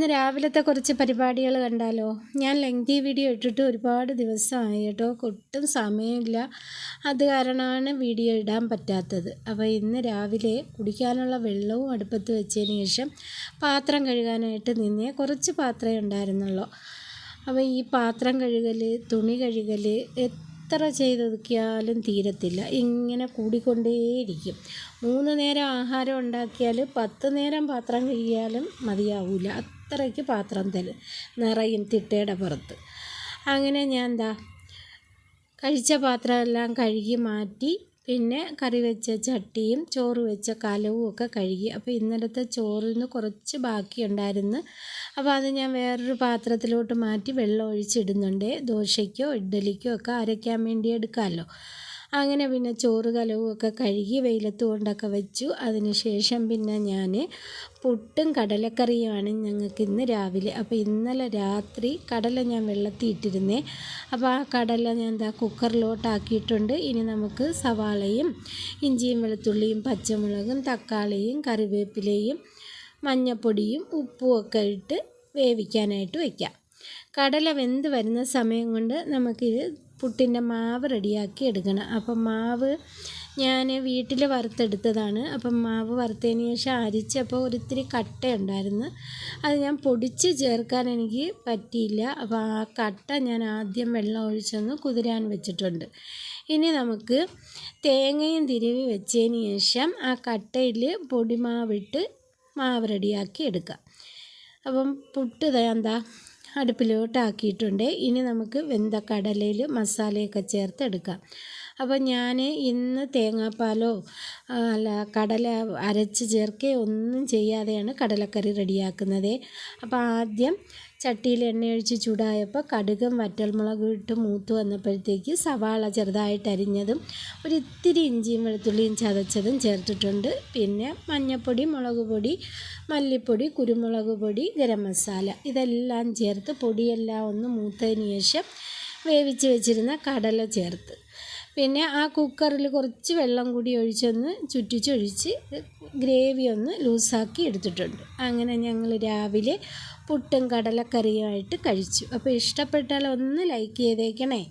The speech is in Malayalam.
ഇന്ന് രാവിലത്തെ കുറച്ച് പരിപാടികൾ കണ്ടാലോ? ഞാൻ ലെങ്തി വീഡിയോ ഇട്ടിട്ട് ഒരുപാട് ദിവസമായി കേട്ടോ. ഒട്ടും സമയമില്ല. അത് കാരണമാണ് വീഡിയോ ഇടാൻ പറ്റാത്തത്. അപ്പോൾ ഇന്ന് രാവിലെ കുടിക്കാനുള്ള വെള്ളവും അടുപ്പത്ത് വെച്ചതിന് ശേഷം പാത്രം കഴുകാനായിട്ട് നിന്നേ കുറച്ച് പാത്രമേ ഉണ്ടായിരുന്നുള്ളൂ. അപ്പോൾ ഈ പാത്രം കഴുകൽ തുണി കഴുകൽ എത്ര ചെയ്തൊതുക്കിയാലും തീരത്തില്ല. ഇങ്ങനെ കൂടിക്കൊണ്ടേയിരിക്കും. മൂന്ന് നേരം ആഹാരം ഉണ്ടാക്കിയാൽ പത്ത് നേരം പാത്രം കഴുകിയാലും മതിയാവില്ല അത്രയ്ക്ക് പാത്രം തരും നിറയും തിട്ടയുടെ പുറത്ത്. അങ്ങനെ ഞാൻ എന്താ കഴിച്ച പാത്രമെല്ലാം കഴുകി മാറ്റി പിന്നെ കറി വെച്ച ചട്ടിയും ചോറ് വെച്ച കലവും ഒക്കെ കഴുകി. അപ്പോൾ ഇന്നലത്തെ ചോറിൽ നിന്ന് കുറച്ച് ബാക്കിയുണ്ടായിരുന്നു. അപ്പോൾ അത് ഞാൻ വേറൊരു പാത്രത്തിലോട്ട് മാറ്റി വെള്ളം ഒഴിച്ചിടുന്നുണ്ട്. ദോശയ്ക്കോ ഇഡ്ഡലിക്കോ ഒക്കെ അരയ്ക്കാൻ വേണ്ടി എടുക്കാമല്ലോ. അങ്ങനെ പിന്നെ ചോറ് കലവുമൊക്കെ കഴുകി വെയിലത്ത് കൊണ്ടൊക്കെ വെച്ചു. അതിന് ശേഷം പിന്നെ ഞാൻ പുട്ടും കടലക്കറിയുമാണ് ഞങ്ങൾക്ക് ഇന്ന് രാവിലെ. അപ്പോൾ ഇന്നലെ രാത്രി കടല ഞാൻ വെള്ളത്തിൽ ഇട്ടിരുന്നേ. അപ്പോൾ ആ കടല ഞാൻ എന്താ കുക്കറിലോട്ടാക്കിയിട്ടുണ്ട്. ഇനി നമുക്ക് സവാളയും ഇഞ്ചിയും വെളുത്തുള്ളിയും പച്ചമുളകും തക്കാളിയും കറിവേപ്പിലയും മഞ്ഞപ്പൊടിയും ഉപ്പും ഒക്കെ ഇട്ട് വേവിക്കാനായിട്ട് വയ്ക്കാം കടല വെന്ത് വരുന്ന സമയം കൊണ്ട് നമുക്കിത് പുട്ടിന്റെ മാവ് റെഡിയാക്കി എടുക്കണം. അപ്പം മാവ് ഞാൻ വീട്ടിൽ വറുത്തെടുത്തതാണ്. അപ്പം മാവ് വറുത്തതിന് ശേഷം അരിച്ചപ്പോൾ ഒരിത്തിരി കട്ട ഉണ്ടായിരുന്നു അത് ഞാൻ പൊടിച്ച് ചേർക്കാൻ എനിക്ക് പറ്റിയില്ല. അപ്പോൾ ആ കട്ട ഞാൻ ആദ്യം വെള്ളം ഒഴിച്ചൊന്ന് കുതിരാൻ വെച്ചിട്ടുണ്ട്. ഇനി നമുക്ക് തേങ്ങയും തിരുവി വെച്ചതിന് ശേഷം ആ കട്ടയിൽ പൊടിമാവിട്ട് മാവ് റെഡിയാക്കി എടുക്കാം. അപ്പം പുട്ട് എന്താ അടുപ്പിലോട്ടാക്കിയിട്ടുണ്ട്. ഇനി നമുക്ക് വെന്ത കടലയിൽ മസാലയൊക്കെ ചേർത്ത് എടുക്കാം അപ്പോൾ ഞാൻ ഇന്ന് തേങ്ങാപ്പാലോ അല്ല കടല അരച്ച് ചേർക്കുകയോ ഒന്നും ചെയ്യാതെയാണ് കടലക്കറി റെഡിയാക്കുന്നത്. അപ്പോൾ ആദ്യം ചട്ടിയിൽ എണ്ണയൊഴിച്ച് ചൂടായപ്പോൾ കടുകും വറ്റൽമുളകും ഇട്ട് മൂത്ത് വന്നപ്പോഴത്തേക്ക് സവാള ചെറുതായിട്ട് അരിഞ്ഞതും ഒരു ഇത്തിരി ഇഞ്ചിയും വെളുത്തുള്ളിയും ചതച്ചതും ചേർത്തിട്ടുണ്ട്. പിന്നെ മഞ്ഞൾപ്പൊടി മുളക് പൊടി മല്ലിപ്പൊടി കുരുമുളക് പൊടി ഗരം മസാല. ഇതെല്ലാം ചേർത്ത് പൊടിയെല്ലാം ഒന്ന് മൂത്തതിന് ശേഷം വേവിച്ച് വെച്ചിരുന്ന കടല ചേർത്ത്. പിന്നെ ആ കുക്കറിൽ കുറച്ച് വെള്ളം കൂടി ഒഴിച്ചൊന്ന് ചുറ്റിച്ചൊഴിച്ച് ഗ്രേവി ഒന്ന് ലൂസാക്കി എടുത്തിട്ടുണ്ട്. അങ്ങനെ ഞങ്ങൾ രാവിലെ പുട്ടും കടലക്കറിയുമായിട്ട് കഴിച്ചു. അപ്പോൾ ഇഷ്ടപ്പെട്ടാൽ ഒന്ന് ലൈക്ക് ചെയ്തേക്കണേ.